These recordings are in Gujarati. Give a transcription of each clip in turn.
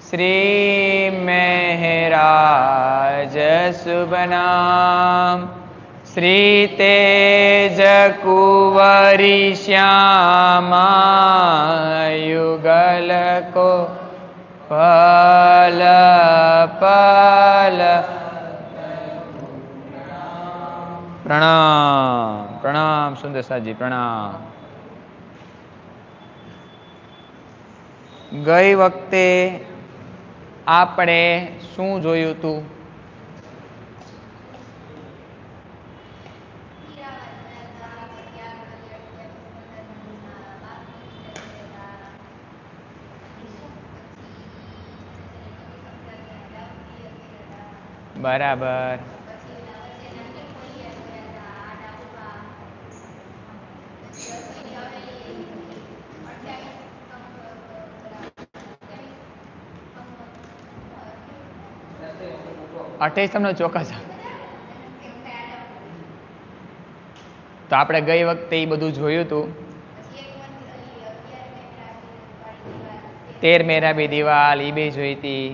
શ્રી મહેરાજ શુભનામ શ્રી તેજ કુંવરી શ્યામા યુગલ કો પલ પલ પ્રણામ પ્રણામ સુંદર સાજી પ્રણામ ગઈ વખતે આપણે શું જોયું હતું બરાબર. અઠ્યાવીસ તમને ચોક્કસ તો આપણે ગઈ વખતે એ બધું જોયું હતું તેર મેરા બી દિવાલ એ બી જોઈ હતી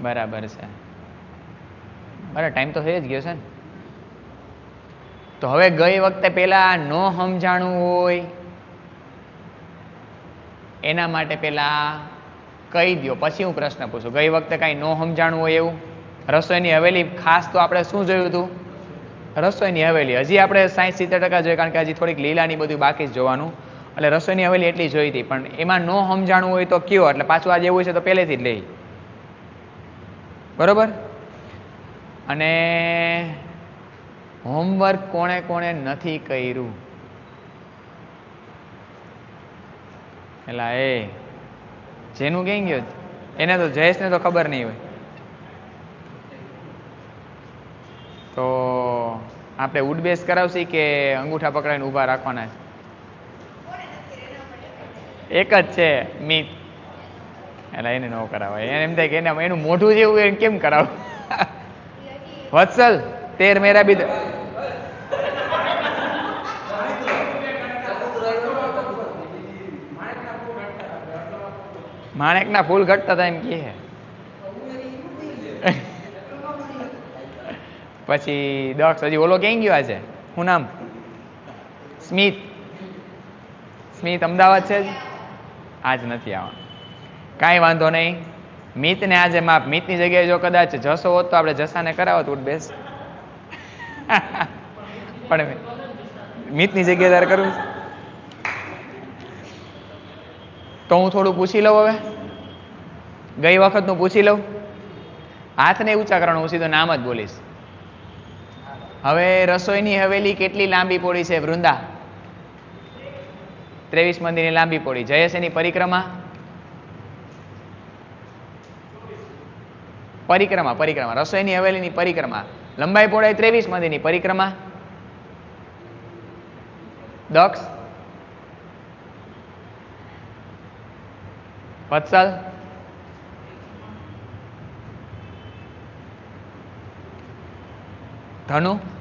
બરાબર છે. બરાબર ટાઈમ તો થઈ જ ગયો છે ને. તો હવે ગઈ વખતે પેલા ન સમજાણું હોય, એના માટે પેલા કહી દો પછી હું પ્રશ્ન પૂછું. ગઈ વખતે કાંઈ ન સમજાણું હોય એવું? રસોઈની હવેલી ખાસ તો આપણે શું જોયું હતું? રસોઈની હવેલી. હજી આપણે સાઠ સિત્તેર ટકા જોઈએ કારણ કે હજી થોડીક લીલાની બધું બાકી જ જોવાનું. એટલે રસોઈની હવેલી એટલી જોઈ હતી. પણ એમાં ન સમજાણું હોય તો કયો? એટલે પાછું આજે એવું છે તો પહેલેથી જ લઈ. બરોબર? અને હોમવર્ક કોણે કોણે નથી કર્યું? એલા, એ, જેનું કહી ગયો? એને તો જયેશને તો ખબર નહીં હોય. તો આપણે ઉડબેસ કરાવશી કે અંગૂઠા પકડાઈને ઊભા રાખવાના છે? એક જ છે, મીત. એટલે એને ન કરાવાય. એને એમ થાય કે એના એનું મોઢું જેવું એને કેમ કરાવ? વત્સલ, તેર મેરા બી માણેકના ફૂલ ઘટતા હતા એમ કહે. પછી દક્ષ, હજી ઓલો ક્યાં ગયો આજે? શું નામ? સ્મિત. સ્મિત અમદાવાદ છે જ? આજ નથી આવવાનું. કાંઈ વાંધો નહીં. મિતને આજે માપ, મિતની જગ્યાએ જો કદાચ જસો હોત તો આપણે જસાને કરાવત ઉઠ બેસ પણ મિતની જગ્યાએ તારે કરવું તો હું થોડું પૂછી લઉં હવે? ગઈ વખતનું પૂછી લઉં? હાથને ઊંચા કરવાનું, હું સીધો નામ જ બોલીશ. હવે રસોઈની હવેલી કેટલી લાંબી પોળી છે, વૃંદા? ત્રેવીસ મંદિરની લાંબી પોળી જયેશ એની પરિક્રમા? પરિક્રમા પરિક્રમા. રસોઈની હવેલીની પરિક્રમા. લંબાઈ પહોળાઈ ત્રેવીસ મંદિરની પરિક્રમા. દક્ષ? વત્સલ ધનુ?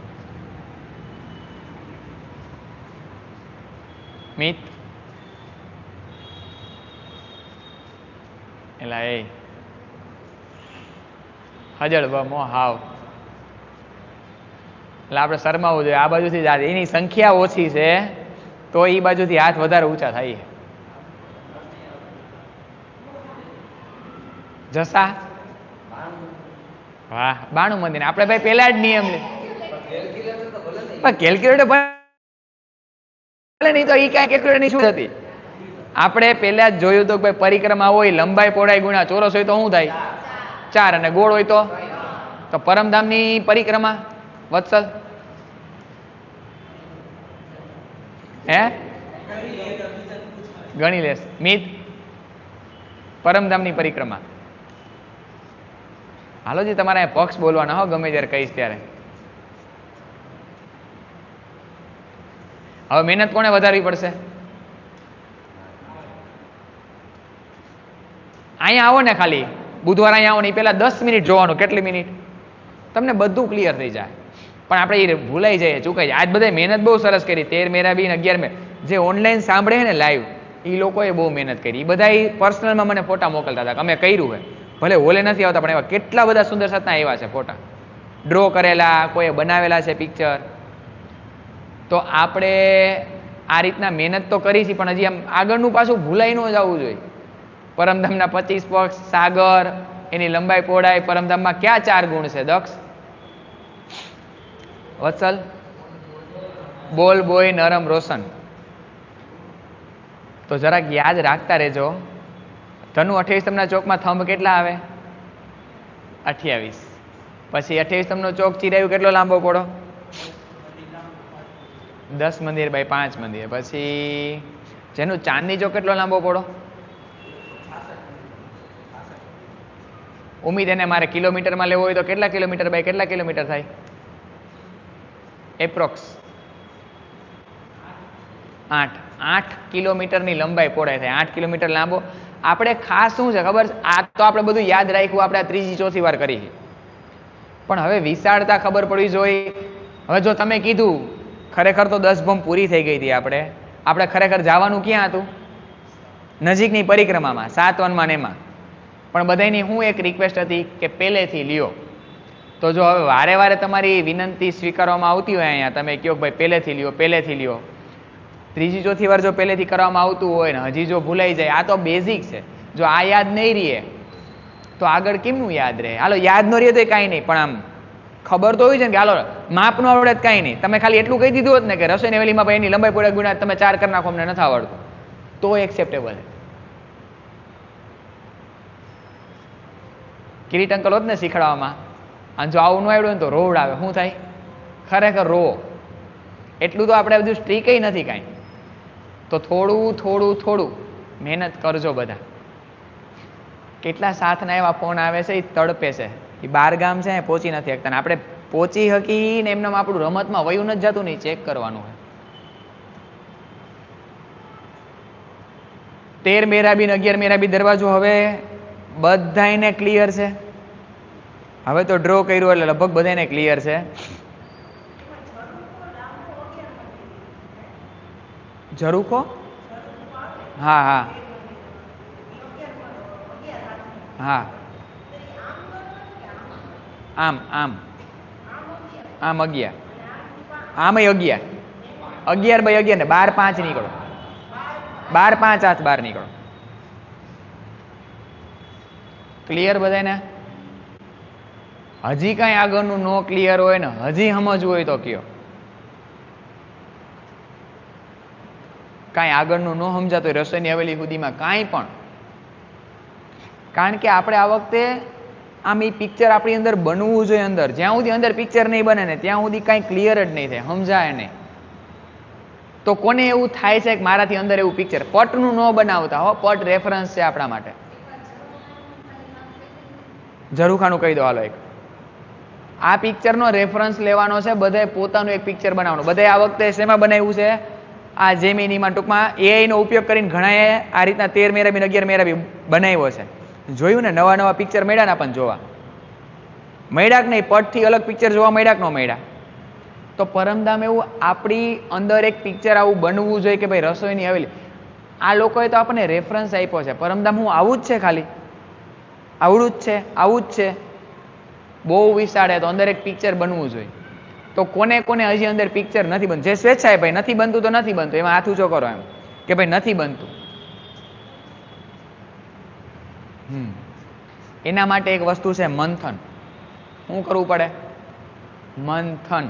મિત એલા એ હજળ બમો હાવ. એટલે આપણે શરમાવું જોઈએ. આ બાજુથી જ એની સંખ્યા ઓછી છે તો એ બાજુથી હાથ વધારે ઊંચા થાય. જસા? વાહ બાણું મંદિર. આપણે ભાઈ પેલા જ નિયમ લે કેલ્ક્યુલેટર ભલે નહીં તો એ કાંઈ કેલ્ક્યુલેટર શું? હતી આપણે પહેલા જ જોયું તો ભાઈ પરિક્રમા હોય, લંબાઈ, પહોળાઈ, ગુણ્યા, ચોરસ હોય તો શું થાય? ચાર અને ગોળ હોય તો? તો પરમધામની પરિક્રમા, વત્સલ. હે? ગણી લેશ. મિત. પરમધામની પરિક્રમા. હાલો જી, તમારે પક્ષ બોલવાના હો, ગમે ત્યારે કહીશ ત્યારે. હવે મહેનત કોને વધારવી પડશે? અહીંયા આવો ને ખાલી. બુધવાર અહીંયા આવો ને એ પહેલાં દસ મિનિટ જોવાનું, કેટલી મિનિટ? તમને બધું ક્લિયર થઈ જાય. પણ આપણે એ ભૂલાઈ જઈએ, ચૂકાઈ જાય આજ બધાય મહેનત બહુ સરસ કરી. તેર મેરા બી અગિયાર મે જે ઓનલાઈન સાંભળે ને લાઈવ એ લોકોએ બહુ મહેનત કરી. એ બધા પર્સનલમાં મને ફોટા મોકલતા હતા અમે કર્યું હોય ભલે હોલે નથી આવતા, પણ એવા કેટલા બધા સુંદર સતના એવા છે ફોટા. ડ્રો કરેલા, કોઈએ બનાવેલા છે પિક્ચર તો આપણે આ રીતના મહેનત તો કરી છે, પણ હજી આમ આગળનું પાછું ભૂલાઈ ન જવું જોઈએ. પરમધામના પચીસ પક્ષ, સાગર, એની લંબાઈ પહોળાઈ, પરમધામમાં ક્યાં ચાર ગુણ છે, દક્ષ? વત્સલ? બોલ, બોય, નરમ, રોશન. તો જરાક યાદ રાખતા રહેજો. ધનુ, અઠ્યાવીસ તમના ચોકમાં થંભ કેટલા આવે? અઠ્યાવીસ. પછી અઠ્યાવીસ તમનો ચોક ચિરાયું કેટલો લાંબો પડો? દસ મંદિર બાય પાંચ મંદિર. પછી જેનું ચાંદની ચોક કેટલો લાંબો પડો? ઉમેદ એને મારે કિલોમીટરમાં લેવો હોય તો કેટલા કિલોમીટર બાય કેટલા કિલોમીટર થાય? એપ્રોક્સ આઠ. આઠ કિલોમીટરની લંબાઈ પહોળાઈ થાય. આઠ કિલોમીટર લાંબો. આપણે ખાસ શું છે ખબર? આ તો આપણે બધું યાદ રાખ્યું, આપણે આ ત્રીજી ચોથી વાર કરી પણ હવે વિશાળતા ખબર પડવી જોઈએ. હવે જો તમે કીધું ખરેખર તો દસ ભમ પૂરી થઈ ગઈ હતી આપણે. આપણે ખરેખર જવાનું ક્યાં હતું? નજીકની પરિક્રમામાં, સાત વનમાં એમાં. પણ બધાની હું એક રિક્વેસ્ટ હતી કે પહેલેથી લ્યો. તો જો હવે વારે વારે તમારી વિનંતી સ્વીકારવામાં આવતી હોય અહીંયા, તમે કહો ભાઈ પહેલેથી લ્યો પહેલેથી લ્યો. ત્રીજી, ચોથી વાર જો પહેલેથી કરવામાં આવતું હોય ને, હજી જો ભૂલાઈ જાય, આ તો બેઝિક છે. જો આ યાદ નહીં રહે તો આગળ કેમનું યાદ રહે? હાલો, યાદ ન રહે તો કાંઈ નહીં, પણ આમ ખબર તો હોય છે ને કે હાલો, માપનું આવડે જ કાંઈ નહીં. તમે ખાલી એટલું કહી દીધું હોત ને કે રસોઈની વેલીમાં ભાઈ એની લંબાઈ પૂરા ગુણા તમે ચાર કરી નાખો, અમને નથી આવડતું. તો એક્સેપ્ટેબલ કિરીટ અંકલ હોત ને શીખડાવવામાં અને જો આવું ન આવડ્યું ને તો રોડ આવે. શું થાય? ખરેખર રો એટલું તો આપણે બધું સ્ટ્રીકય નથી કાંઈ. તો થોડું થોડું થોડું મહેનત કરજો બધા. કેટલા સાથના એવા ફોન આવે છે, એ તડપે છે. એ બાર ગામ છે પહોંચી નથી શકતા. આપણે પહોંચી હકી ને એમને આપણું રમતમાં વયું નથી જતું નહીં ચેક કરવાનું હોય. તેર મેરાબી ને અગિયાર મેરાબી દરવાજો હવે બધાયને ક્લિયર છે. હવે તો ડ્રો કર્યું એટલે લગભગ બધાને ક્લિયર છે. ઝરૂખો? હા હા. હા. આમ આમ. આમ અગિયાર. આમ અગિયાર. અગિયાર બાય અગિયાર ને બાર પાંચ નીકળો. બાર પાંચ હાથ બાર નીકળો. ક્લિયર બધાને હજી કાંઈ આગળનું નો ક્લિયર હોય ને, હજી સમજવું હોય તો કયો. કાંઈ આગળનું ન સમજાતું રસોઈની હવેલી સુધીમાં કાંઈ પણ. કારણ કે આપણે આ વખતે આમ એ પિક્ચર આપણી અંદર બનવું જોઈએ અંદર. જ્યાં સુધી અંદર પિક્ચર નહીં બને ને, ત્યાં સુધી કાંઈ ક્લિયર જ નહીં થાય, સમજાય નહીં. તો કોને એવું થાય છે કે મારાથી અંદર એવું પિક્ચર પટનું ન બનાવતા હો, પટ રેફરન્સ છે આપણા માટે. ઝરૂખાનું કહી દો, હાલો એક. આ પિક્ચરનો રેફરન્સ લેવાનો છે, બધાએ પોતાનું એક પિક્ચર બનાવવાનું. બધાએ આ વખતે શેમાં બનાવ્યું છે? આ જેમિનીમાં ટૂંકમાં એઆઈનો ઉપયોગ કરીને ઘણાએ આ રીતના તેર મેરાબી ને અગિયાર મેરાબી બનાવ્યો છે. જોયું ને? નવા નવા પિક્ચર મળ્યા ને આપણને જોવા. મળ્યા કે નહીં, પટથી અલગ પિક્ચર જોવા મળ્યા કે ન મળ્યા. તો પરમધામ એવું આપણી અંદર એક પિક્ચર આવું બનવું જોઈએ કે ભાઈ રસોઈની આવેલી. આ લોકોએ તો આપણને રેફરન્સ આપ્યો છે. પરમધામ હું આવું જ છે ખાલી. આવડું જ છે, આવું જ છે. બહુ વિશાળે તો અંદર એક પિક્ચર બનવું જોઈએ. તો કોને કોને હજી અંદર પિક્ચર નથી બનતું જે સ્વેચ્છાએ ભાઈ નથી બનતું તો નથી બનતું. એમાં હાથ ઊંચો કરો એમ. કે ભાઈ નથી બનતું. એના માટે એક વસ્તુ છે મંથન. શું કરવું પડે? મંથન.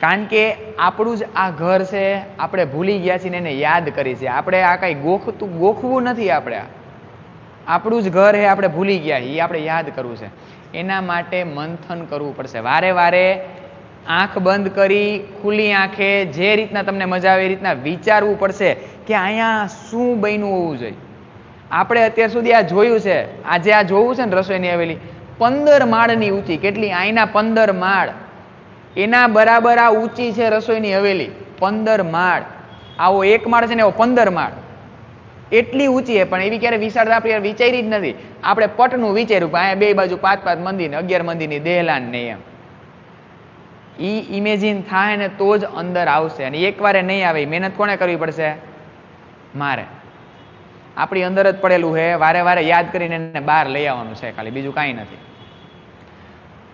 કારણ કે આપણું જ આ ઘર છે, આપણે ભૂલી ગયા છીએ ને એને યાદ કરી છે. આપણે આ કાંઈ ગોખતું, ગોખવું નથી આપણે આપણું જ ઘર એ આપણે ભૂલી ગયા એ આપણે યાદ કરવું છે. એના માટે મંથન કરવું પડશે. વારે વારે આંખ બંધ કરી, ખુલ્લી આંખે જે રીતના તમને મજા આવે એ રીતના વિચારવું પડશે કે અહીંયા શું બન્યું હોવું જોઈએ. આપણે અત્યાર સુધી આ જોયું છે. આજે આ જોવું છે ને રસોઈની હવેલી. પંદર માળની ઊંચી. કેટલી? અહીંના પંદર માળ. એના બરાબર આ ઊંચી છે રસોઈની હવેલી. પંદર માળ. આવો એક માળ છે ને એવો પંદર માળ. એટલી ઊંચી પણ એવી ક્યારે વિશાળતા આપણે વિચારી જ નથી. આપણે પટનું વિચાર્યું કે અહીંયા બે બાજુ પાંચ પાંચ મંદિર ને અગિયાર મંદિરની દેહલાન ને એમ. એ ઇમેજિન થાય ને તો જ અંદર આવશે. અને એકવારે નહીં આવે. મહેનત કોને કરવી પડશે? મારે. આપણી અંદર જ પડેલું છે, વારે વારે યાદ કરીને એને બહાર લઈ આવવાનું છે ખાલી, બીજું કાંઈ નથી.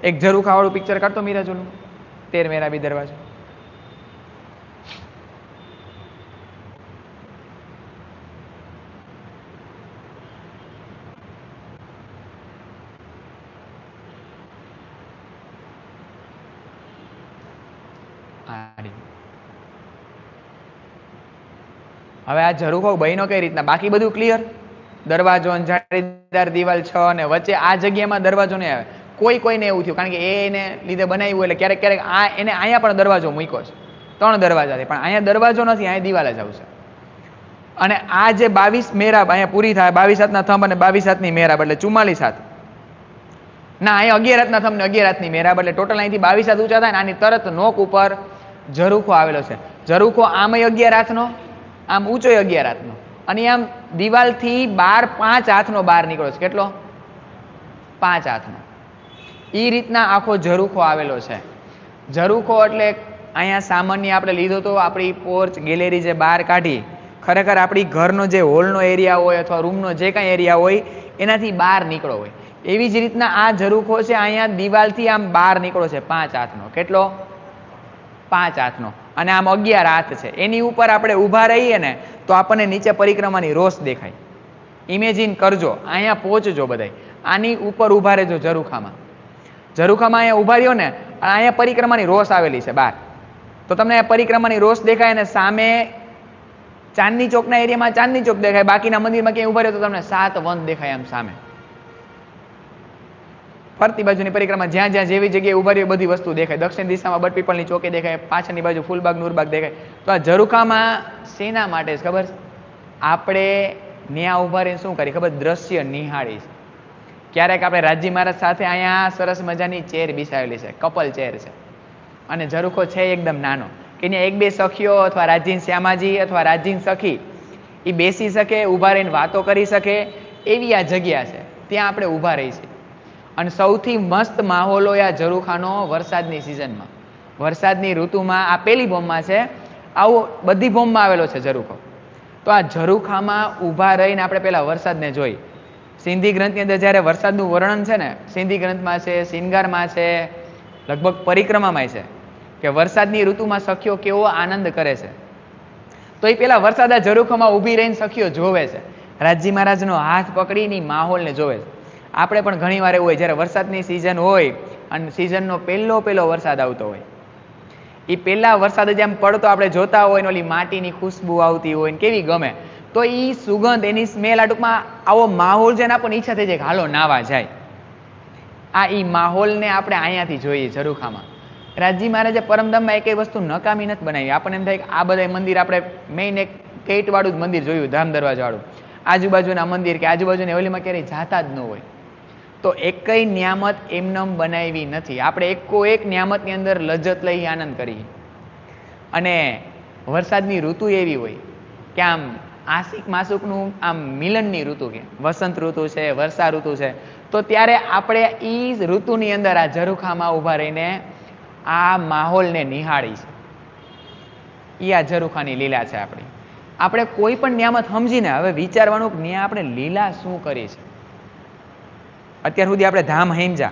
એક ઝરૂખાવાળું પિક્ચર કાઢતો મીરાજુનું, તેર મેરા બી દરવાજો. હવે આ ઝરૂખો બહેનો કઈ રીતના? બાકી બધું ક્લિયર દરવાજો જાળીદાર દિવાલ છ અને વચ્ચે આ જગ્યામાં દરવાજો નહીં આવે. કોઈ કોઈને એવું થયું, કારણ કે એને લીધે બનાવ્યું એટલે ક્યારેક ક્યારેક આ એને અહીંયા પણ દરવાજો મૂક્યો છે. ત્રણ દરવાજા છે, પણ અહીંયા દરવાજો નથી, અહીંયા દિવાલ જ આવશે. અને આ જે બાવીસ મેરાબ અહીંયા પૂરી થાય, બાવીસ હાથના થંભ અને બાવીસ હાથની મેરાબ, એટલે ચુમ્માલીસ હાથ. ના, અહીંયા અગિયાર હાથના થંભ ને અગિયાર હાથની મેરાબ, એટલે ટોટલ અહીંથી બાવીસ હાથ ઊંચા થાય ને આની તરત નોક ઉપર ઝરૂખો આવેલો છે. ઝરૂખો આમય અગિયાર હાથનો આમ ઊંચો અગિયાર હાથનો. અને આમ દિવાલથી બાર પાંચ હાથનો બહાર નીકળ્યો છે. કેટલો? પાંચ હાથનો. એ રીતના આખો ઝરૂખો આવેલો છે. ઝરૂખો એટલે અહીંયા સામાન્ય આપણે લીધો તો આપણી પોર્ચ ગેલેરી જે બહાર કાઢી, ખરેખર આપણી ઘરનો જે હોલનો એરિયા હોય અથવા રૂમનો જે કાંઈ એરિયા હોય, એનાથી બહાર નીકળો હોય. એવી જ રીતના આ ઝરૂખો છે, અહીંયા દિવાલથી આમ બહાર નીકળો છે પાંચ હાથનો. કેટલો? પાંચ હાથનો. અને આમ અગિયાર હાથ છે. એની ઉપર આપણે ઊભા રહીએ ને, તો આપણને નીચે પરિક્રમાની રોષ દેખાય. ઇમેજિન કરજો, અહીંયા પહોંચજો બધાય. આની ઉપર ઊભા રહેજો ઝરૂખામાં. ઝરૂખામાં અહીંયા ઊભા રહ્યો ને અહીંયા પરિક્રમાની રોષ આવેલી છે બહાર. તો તમને પરિક્રમાની રોષ દેખાય અને સામે ચાંદની ચોકના એરિયામાં ચાંદની ચોક દેખાય. બાકીના મંદિરમાં ક્યાંય ઊભા રહ્યો તો તમને સાત વન દેખાય આમ સામે. ફરતી બાજુની પરિક્રમા જ્યાં જ્યાં જેવી જગ્યાએ ઊભા રહી બધી વસ્તુ દેખાય. દક્ષિણ દિશામાં બટપીપળની ચોકી દેખાય, પાછળની બાજુ ફૂલબાગ, નૂરબાગ દેખાય. તો આ ઝરૂખામાં શેના માટે છે ખબર? આપણે ન્યા ઊભા રહીને શું કરી ખબર? દ્રશ્ય નિહાળી ક્યારેક આપણે રાજી મહારાજ સાથે અહીંયા સરસ મજાની ચેર બિસાવેલી છે, કપલ ચેર છે. અને ઝરૂખો છે એકદમ નાનો. કે ત્યાં એક બે સખીઓ અથવા રાજીન શ્યામાજી અથવા રાજીન સખી એ બેસી શકે, ઊભા રહીને વાતો કરી શકે, એવી આ જગ્યા છે. ત્યાં આપણે ઊભા રહી છીએ. અને સૌથી મસ્ત માહોલ હોય આ ઝરૂખાનો વરસાદની સિઝનમાં વરસાદની ઋતુમાં આ પેલી બોમ્બમાં છે, આવું બધી બોમ્બમાં આવેલો છે ઝરૂખો. તો આ ઝરૂખામાં ઊભા રહીને આપણે પહેલાં વરસાદને જોઈ. સિંધી ગ્રંથની અંદર જ્યારે વરસાદનું વર્ણન છે ને, સિંધી ગ્રંથમાં છે શિંગારમાં છે, લગભગ પરિક્રમામાં છે, કે વરસાદની ઋતુમાં સખીઓ કેવો આનંદ કરે છે. તો એ પેલા વરસાદ આ ઝરૂખામાં ઊભી રહીને સખીઓ જોવે છે. રાજજી મહારાજનો હાથ પકડીને માહોલને જોવે છે. આપણે પણ ઘણીવાર એવું હોય, જ્યારે વરસાદની સિઝન હોય અને સિઝનનો પહેલો પહેલો વરસાદ આવતો હોય એ પહેલાં વરસાદ જ આમ પડતો આપણે જોતા હોય ને ઓલી માટીની ખુશ્બુ આવતી હોય ને કેવી ગમે, તો એ સુગંધ, એની સ્મેલ આ ટૂંકમાં આવો માહોલ છે ને આપણને ઈચ્છા થઈ જાય કે હાલો નાવા જાય. આ એ માહોલને આપણે અહીંયાથી જોઈએ ઝરૂખામાં. રાજજી મહારાજે પરમધામમાં એકેય વસ્તુ નકામી નથી બનાવી. આપણને એમ થાય કે આ બધા મંદિર આપણે મેઇન એક કેટવાળું જ મંદિર જોયું, ધામ દરવાજાવાળું. આજુબાજુના મંદિર કે આજુબાજુની ઓલીમાં ક્યારેય જાતા જ ન હોય. તો એકય નિયામત એમનેમ બનાવી નથી. આપણે એકો એક નિયામતની અંદર લજ્જત લઈ આનંદ કરીએ. અને વરસાદની ઋતુ એવી હોય કે આમ આસિક માસુકનું આમ મિલનની ઋતુ કે વસંત ઋતુ છે, વર્ષા ઋતુ છે, તો ત્યારે આપણે એ ઋતુની અંદર આ ઝરૂખામાં ઊભા રહીને આ માહોલને નિહાળી છે. એ આ ઝરૂખાની લીલા છે આપણી. આપણે કોઈ પણ નિયામત સમજીને હવે વિચારવાનું કે ન્યા આપણે લીલા શું કરી છે અત્યાર સુધી આપણે ધામ હેમજા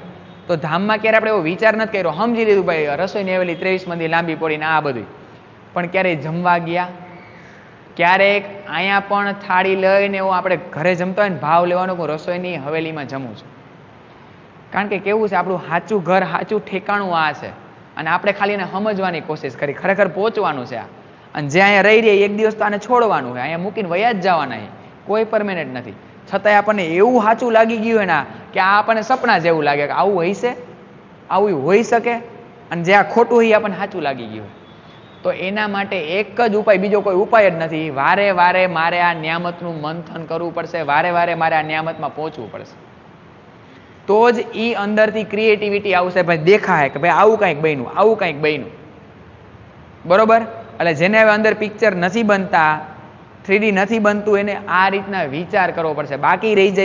તો ધામમાં ક્યારે આપણે એવો વિચાર નથી કર્યો? સમજી લીધું ભાઈ, રસોઈની આવેલી ત્રેવીસ મંદી લાંબી પડીને આ બધું પણ ક્યારેય જમવા ગયા? ક્યારેક અહીંયા પણ થાળી લઈને એવું આપણે ઘરે જમતા હોય ને ભાવ લેવાનો હું રસોઈની હવેલીમાં જમું છું. કારણ કે કેવું છે, આપણું સાચું ઘર, સાચું ઠેકાણું આ છે. અને આપણે ખાલી એને સમજવાની કોશિશ કરી, ખરેખર પહોંચવાનું છે આ. અને જે અહીંયા રહી રહી એક દિવસ તો આને છોડવાનું છે અહીંયા મૂકીને વયા જ જવાના કોઈ પરમેનન્ટ નથી. છતાંય આપણને એવું સાચું લાગી ગયું એના કે આ આપણને સપના જેવું લાગે કે આવું હોય છે આવું હોઈ શકે? અને જે આ ખોટું હોય એ આપણને સાચું લાગી ગયું. તો એના માટે એક જ ઉપાય, બીજો કોઈ ઉપાય જ નથી. વારે વારે મારે આ નિયામતનું મંથન કરવું પડશે. વારે વારે મારે આ નિયામતમાં પહોંચવું પડશે. તો જ એ અંદરથી ક્રિએટિવિટી આવશે. ભાઈ દેખાય કે ભાઈ આવું કંઈક બન્યું, આવું કંઈક બન્યું. બરોબર? એટલે જેને હવે અંદર પિક્ચર નથી બનતા થ્રીડી નથી બનતું એને આ રીતના વિચાર કરવો પડશે. બાકી રહી જાય